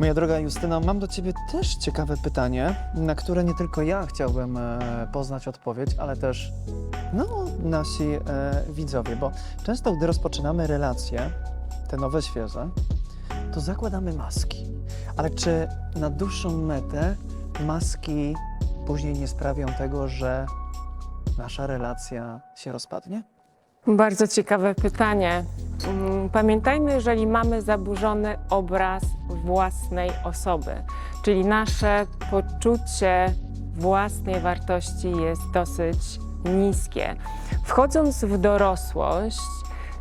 Moja droga Justyna, mam do Ciebie też ciekawe pytanie, na które nie tylko ja chciałbym e, poznać odpowiedź, ale też no, nasi e, widzowie, bo często, gdy rozpoczynamy relacje, te nowe, świeże, to zakładamy maski. Ale czy na dłuższą metę maski później nie sprawią tego, że nasza relacja się rozpadnie? Bardzo ciekawe pytanie. Mm, Pamiętajmy, jeżeli mamy zaburzony obraz własnej osoby, czyli nasze poczucie własnej wartości jest dosyć niskie. Wchodząc w dorosłość,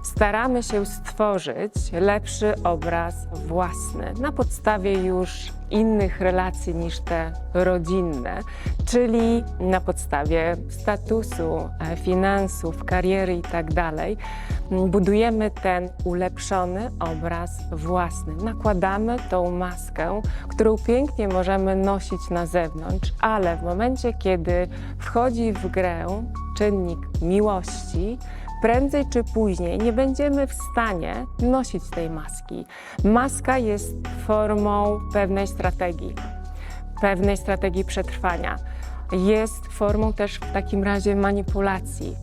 staramy się stworzyć lepszy obraz własny na podstawie już innych relacji niż te rodzinne, czyli na podstawie statusu, e, finansów, kariery itd. Budujemy ten ulepszony obraz własny. Nakładamy tą maskę, którą pięknie możemy nosić na zewnątrz, ale w momencie, kiedy wchodzi w grę czynnik miłości, prędzej czy później nie będziemy w stanie nosić tej maski. Maska jest formą pewnej strategii, pewnej strategii przetrwania. Jest formą też w takim razie manipulacji.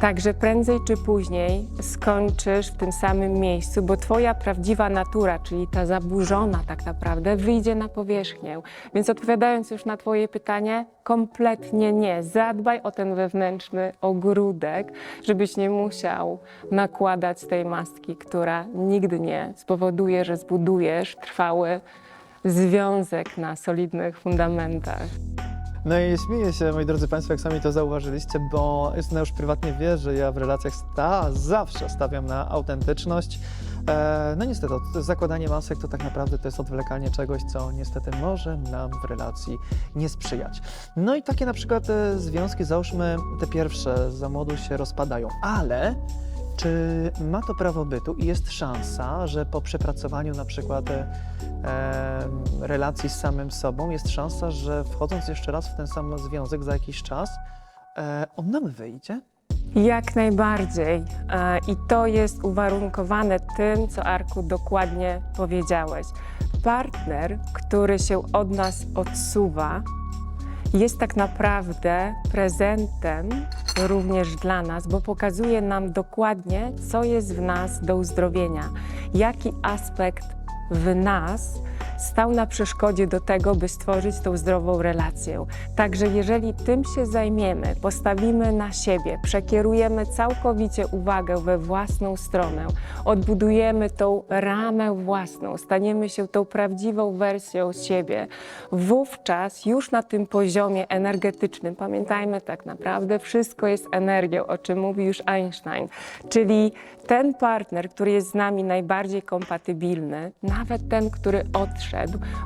Także prędzej czy później skończysz w tym samym miejscu, bo Twoja prawdziwa natura, czyli ta zaburzona tak naprawdę, wyjdzie na powierzchnię. Więc odpowiadając już na Twoje pytanie, kompletnie nie. Zadbaj o ten wewnętrzny ogródek, żebyś nie musiał nakładać tej maski, która nigdy nie spowoduje, że zbudujesz trwały związek na solidnych fundamentach. No i śmieję się, moi drodzy Państwo, jak sami to zauważyliście, bo Justyna już prywatnie wie, że ja w relacjach sta, zawsze stawiam na autentyczność. E, no niestety, zakładanie masek to tak naprawdę to jest odwlekanie czegoś, co niestety może nam w relacji nie sprzyjać. No i takie na przykład e, związki, załóżmy te pierwsze, za młodu się rozpadają, ale czy ma to prawo bytu i jest szansa, że po przepracowaniu na przykład e, relacji z samym sobą, jest szansa, że wchodząc jeszcze raz w ten sam związek za jakiś czas, e, on nam wyjdzie? Jak najbardziej. E, I to jest uwarunkowane tym, co Arku dokładnie powiedziałeś. Partner, który się od nas odsuwa, jest tak naprawdę prezentem również dla nas, bo pokazuje nam dokładnie, co jest w nas do uzdrowienia, jaki aspekt w nas stał na przeszkodzie do tego, by stworzyć tą zdrową relację. Także jeżeli tym się zajmiemy, postawimy na siebie, przekierujemy całkowicie uwagę we własną stronę, odbudujemy tą ramę własną, staniemy się tą prawdziwą wersją siebie, wówczas już na tym poziomie energetycznym, pamiętajmy tak naprawdę, wszystko jest energią, o czym mówi już Einstein, czyli ten partner, który jest z nami najbardziej kompatybilny, nawet ten, który odszedł,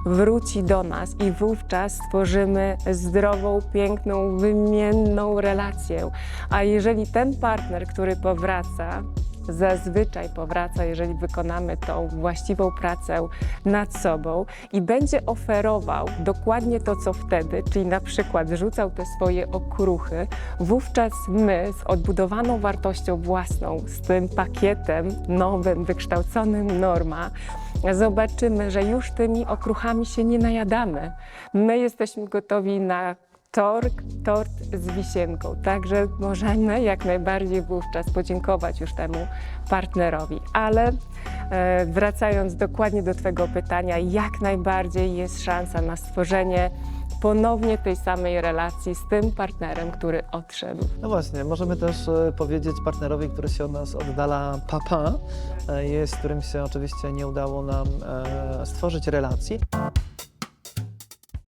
wróci do nas i wówczas stworzymy zdrową, piękną, wymienną relację. A jeżeli ten partner, który powraca, zazwyczaj powraca, jeżeli wykonamy tą właściwą pracę nad sobą i będzie oferował dokładnie to, co wtedy, czyli na przykład rzucał te swoje okruchy, wówczas my z odbudowaną wartością własną, z tym pakietem nowym, wykształconym norma, zobaczymy, że już tymi okruchami się nie najadamy. My jesteśmy gotowi na tort, tort z wisienką. Także możemy jak najbardziej wówczas podziękować już temu partnerowi. Ale e, wracając dokładnie do Twojego pytania, jak najbardziej jest szansa na stworzenie ponownie tej samej relacji z tym partnerem, który odszedł. No właśnie, możemy też e, powiedzieć partnerowi, który się od nas oddala, papa, e, jest, z którym się oczywiście nie udało nam stworzyć relacji.